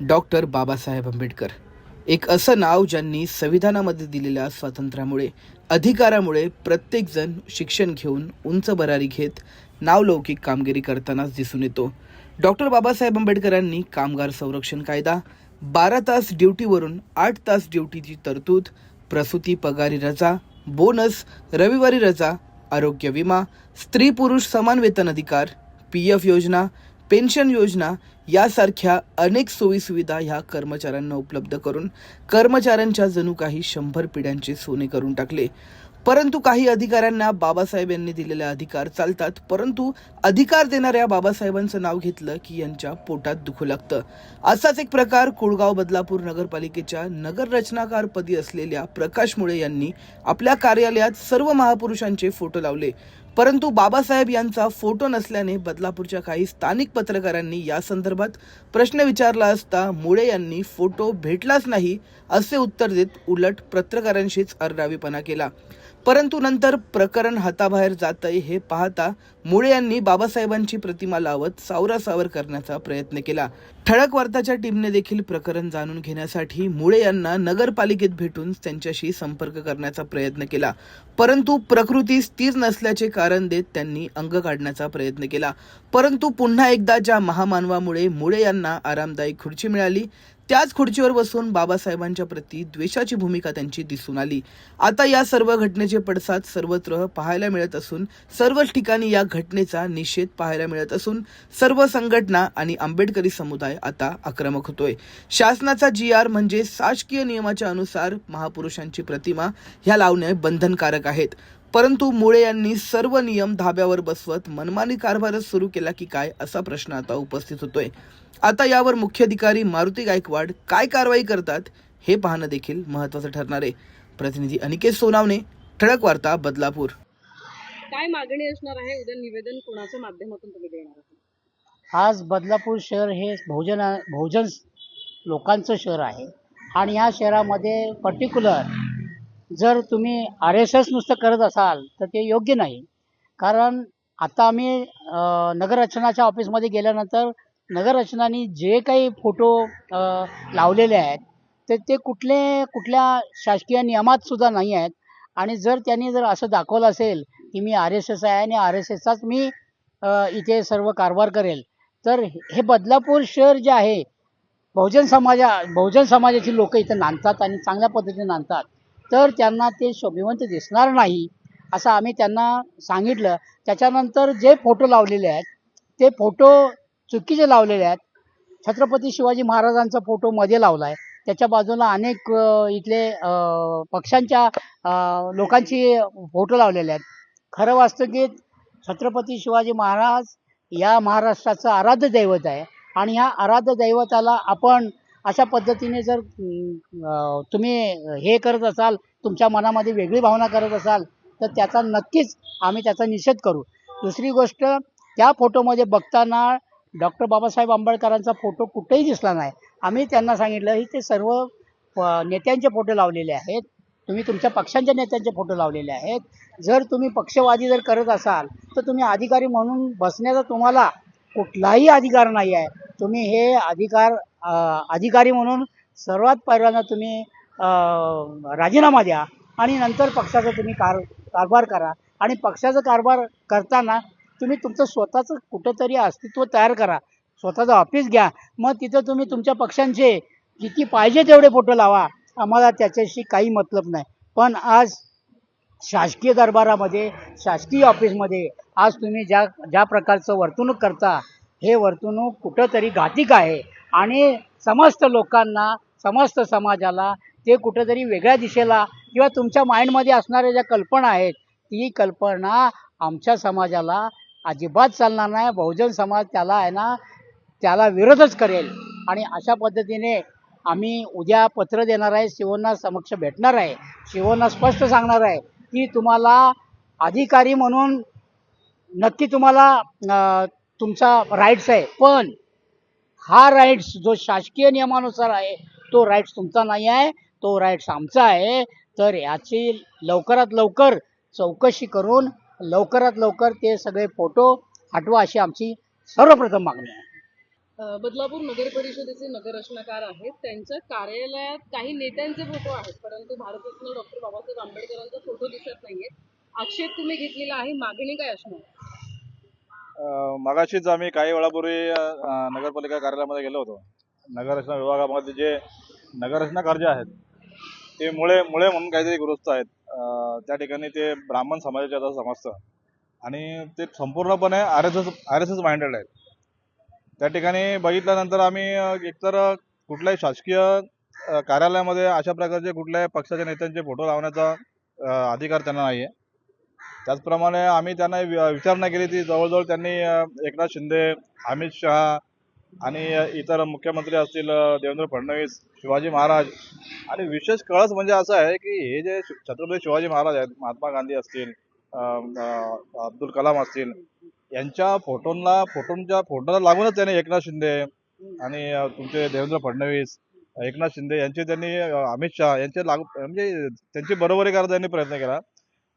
Doctor Babasaheb Ambedkar. एक असं नाव ज्यांनी संविधानामध्ये दिलेल्या स्वातंत्र्यामुळे अधिकारामुळे प्रत्येकजण शिक्षण घेऊन उंच भरारी घेत नावलौकिक कामगिरी करतानाच दिसून येतो. डॉक्टर बाबासाहेब आंबेडकरांनी कामगार संरक्षण कायदा बारा तास ड्युटीवरून आठ तास ड्युटीची तरतूद प्रसूती पगारी रजा बोनस रविवारी रजा आरोग्य विमा स्त्री पुरुष समान वेतन अधिकार पी एफ योजना पेन्शन योजना यासारख्या अनेक सोयीसुविधा ह्या कर्मचाऱ्यांना उपलब्ध करून कर्मचाऱ्यांच्या जणू काही शंभर पिढ्यांचे सोने करून टाकले. परंतु काही अधिकाऱ्यांना बाबासाहेब यांनी दिलेले अधिकार चालतात. परंतु अधिकार देणाऱ्या बाबासाहेबांचं नाव घेतलं की यांच्या पोटात दुखू लागतं. असाच एक प्रकार कुळगाव बदलापूर नगरपालिकेच्या नगर रचनाकारपदी असलेल्या प्रकाश मुळे यांनी आपल्या कार्यालयात सर्व महापुरुषांचे फोटो लावले. परंतु बाबासाहेब यांचा फोटो नसल्याने बदलापूरच्या काही स्थानिक पत्रकारांनी या संदर्भात प्रश्न विचारला असता मुळे यांनी फोटो भेटलाच नाही असे उत्तर देत उलट पत्रकारांशीच अर्रावीपणा केला. परंतु नंतर प्रकरण हाताबाहेर जातंय हे पाहता मुळे यांनी बाबासाहेबांची प्रतिमा लावत सावरासावर करण्याचा प्रयत्न केला. ठळक वार्ताच्या टीमने देखील प्रकरण जाणून घेण्यासाठी मुळे यांना नगरपालिकेत भेटून त्यांच्याशी संपर्क करण्याचा प्रयत्न केला. परंतु प्रकृती स्थिर नसल्याचे कारण कारण देत त्यांनी अंग काढण्याचा प्रयत्न केला. परंतु पुन्हा एकदा ज्या महामानवामुळे मुळे यांना आरामदायी खुर्ची मिळाली त्याच खुर्चीवर बसून बाबासाहेबांच्या प्रती द्वेषाची भूमिका त्यांची दिसून आली. आता या सर्व घटनेचे पडसाद सर्वत्र पाहायला मिळत असून सर्वच ठिकाणी या घटनेचा निषेध पाहायला मिळत असून सर्व संघटना आणि आंबेडकरी समुदाय आता आक्रमक होतोय. शासनाचा जी आर म्हणजे शासकीय नियमाच्या अनुसार महापुरुषांची प्रतिमा ह्या लावणे बंधनकारक आहेत. परंतु मुळे यांनी सर्व नियम धाब्यावर बसवत मनमानी कारभारच सुरू केला की काय असा प्रश्न आता उपस्थित होतोय. आता यावर मुख्याधिकारी मारुती गायकवाड काय कारवाई करतात हे पाहणं देखील महत्त्वाचं ठरणार आहे. प्रतिनिधी अनिकेत सोनावणे ठळक वार्ता बदलापूर. काय मागणी असणार आहे? उद्या निवेदन कोणाच्या माध्यमातून तुम्ही देणार आहात? आज बदलापूर शहर हे बहुजन बहुजन लोकांचं शहर आहे. आणि या शहरामध्ये पर्टिक्युलर जर तुम्ही आर एस एस नुसतं करत असाल तर ते योग्य नाही. कारण आता आम्ही नगररचनाच्या ऑफिसमध्ये गेल्यानंतर नगररचनानी जे काही फोटो लावलेले आहेत तर ते कुठले कुठल्या शासकीय नियमात सुद्धा नाही आहेत. आणि जर त्यांनी जर असं दाखवलं असेल की मी आर एस एस आहे आणि आर एस एसचाच मी इथे सर्व कारभार करेल तर हे बदलापूर शहर जे आहे बहुजन समाजा बहुजन समाजाची लोक इथं नांदतात आणि चांगल्या पद्धतीने नांदतात. तर त्यांना ते शोभिवंत दिसणार नाही असं आम्ही त्यांना सांगितलं. त्याच्यानंतर जे फोटो लावलेले आहेत ते फोटो चुकीचे लावलेले आहेत. छत्रपती शिवाजी महाराजांचा फोटो मध्ये लावला आहे त्याच्या बाजूला अनेक इथले पक्षांच्या लोकांची फोटो लावलेले आहेत. खरं वाचतं की छत्रपती शिवाजी महाराज या महाराष्ट्राचं आराध्य दैवत आहे. आणि ह्या आराध्य दैवताला आपण अशा पद्धतीने जर तुम्ही हे करत असाल तुमच्या मनामध्ये वेगळी भावना करत असाल तर त्याचा नक्कीच आम्ही त्याचा निषेध करू. दुसरी गोष्ट त्या फोटोमध्ये बघताना डॉक्टर बाबासाहेब आंबेडकरांचा फोटो कुठेही दिसला नाही. आम्ही त्यांना सांगितलं ही ते सर्व नेत्यांचे फोटो लावलेले आहेत. तुम्ही तुमच्या पक्षांच्या नेत्यांचे फोटो लावलेले आहेत. जर तुम्ही पक्षवादी जर करत असाल तर तुम्ही अधिकारी म्हणून बसण्याचा तुम्हाला कुठलाही अधिकार नाही आहे. तुम्ही हे अधिकार अधिकारी म्हणून सर्वात पहिल्यांदा तुम्ही राजीनामा द्या आणि नंतर पक्षाचा तुम्ही कार कारभार करा. आणि पक्षाचा कारभार करताना तुम्ही तुमचं स्वतःचं कुठंतरी अस्तित्व तयार करा. स्वतःचं ऑफिस घ्या. मग तिथं तुम्ही तुमच्या पक्षांचे किती पाहिजे तेवढे फोटो लावा. आम्हाला त्याच्याशी काही मतलब नाही. पण आज शासकीय दरबारामध्ये शासकीय ऑफिसमध्ये आज तुम्ही ज्या ज्या प्रकारचं वर्तणूक करता हे वर्तणूक कुठंतरी घातिक आहे. आणि समस्त लोकांना समस्त समाजाला ते कुठंतरी वेगळ्या दिशेला किंवा तुमच्या माइंडमध्ये असणाऱ्या ज्या कल्पना आहेत ती कल्पना आमच्या समाजाला अजिबात चालणार नाही. बहुजन समाज त्याला आहे ना त्याला विरोधच करेल. आणि अशा पद्धतीने आम्ही उद्या पत्र देणार आहे शिवना समक्ष भेटणार आहे. शिवना स्पष्ट सांगणार आहे की तुम्हाला अधिकारी म्हणून नक्की तुम्हाला तुमचा राईट्स आहे. पण हा राईट्स जो शासकीय नियमानुसार आहे तो राईट्स तुमचा नाही आहे तो राईट्स आमचा आहे. तर याची लवकरात लवकर चौकशी करून लवकरात लवकर ते सगळे फोटो हटवा अशी आमची सर्वप्रथम मागणी आहे. बदलापूर नगर परिषदेचे नगररचनाकार आहेत. त्यांच्या कार्यालयात काही नेत्यांचे फोटो आहेत परंतु भारतरत्न डॉक्टर बाबासाहेब आंबेडकरांचा फोटो दिसत नाहीये. आक्षेप तुम्ही घेतलेला आहे. मागणी काय असणार? मगाशीच आम्ही काही वेळापूर्वी नगरपालिका कार्यालयामध्ये गेलो होतो. नगररचना विभागामध्ये जे नगररचना कार्य आहेत ते मुळे मुळे म्हणून काहीतरी गृहस्थ आहेत. त्या ठिकाणी ते ब्राह्मण समाजाचे असं समजतं आणि ते संपूर्णपणे R S S R S S minded आहेत. त्या ठिकाणी बघितल्यानंतर आम्ही एकतर कुठल्याही शासकीय कार्यालयामध्ये अशा प्रकारचे कुठल्याही पक्षाच्या नेत्यांचे फोटो लावण्याचा अधिकार त्यांना नाही आहे त्याचप्रमाणे आम्ही त्यांना विचारणा केली ती जवळजवळ त्यांनी एकनाथ शिंदे अमित शहा आणि इतर मुख्यमंत्री असतील देवेंद्र फडणवीस शिवाजी महाराज. आणि विशेष कळस म्हणजे असं आहे की हे जे छत्रपती शिवाजी महाराज आहेत महात्मा गांधी असतील अब्दुल कलाम असतील यांच्या फोटोंना फोटोंच्या फोटोला लागूनच त्यांनी एकनाथ शिंदे आणि तुमचे देवेंद्र फडणवीस एकनाथ शिंदे यांचे त्यांनी अमित शहा यांचे लागू म्हणजे त्यांची बरोबरी करायचा त्यांनी प्रयत्न केला.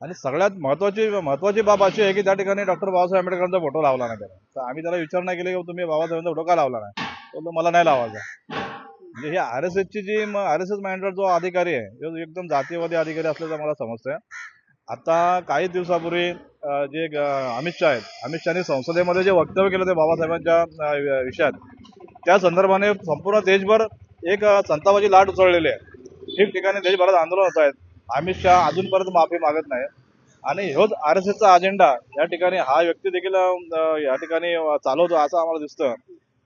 आणि सगळ्यात महत्वाची महत्वाची बाब अशी आहे की त्या ठिकाणी डॉक्टर बाबासाहेब आंबेडकरांचा फोटो लावला नाही त्याला तर आम्ही त्याला विचार नाही केला की तुम्ही बाबासाहेबांचा फोटो का लावला नाही? तो मला नाही लावायचा. म्हणजे ही आर एस एसची जी आर एस एस माइंडेड जो अधिकारी आहे तो एकदम जातीयवादी अधिकारी असल्याचं मला समजतंय. आता काही दिवसापूर्वी जे अमित शहा आहेत अमित शहानी संसदेमध्ये जे वक्तव्य केलं ते बाबासाहेबांच्या विषयात. त्या संदर्भाने संपूर्ण देशभर एक संतापाची लाट उसळलेली आहे. ठिकठिकाणी देशभरात आंदोलन होत आहेत. अमित शहा अजूनपर्यंत माफी मागत नाही. आणि ह्योच आर एस एसचा अजेंडा या ठिकाणी हा व्यक्ती देखील या ठिकाणी चालवतो असं आम्हाला दिसतं.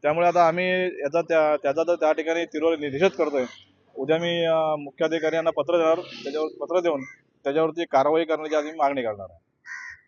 त्यामुळे आता आम्ही याचा त्या त्याचा तर त्या ठिकाणी तीव्र निषेध करतोय. उद्या मी मुख्याधिकारी यांना पत्र देणार त्याच्यावर पत्र देऊन त्याच्यावरती कारवाई करण्याची आम्ही मागणी करणार आहे.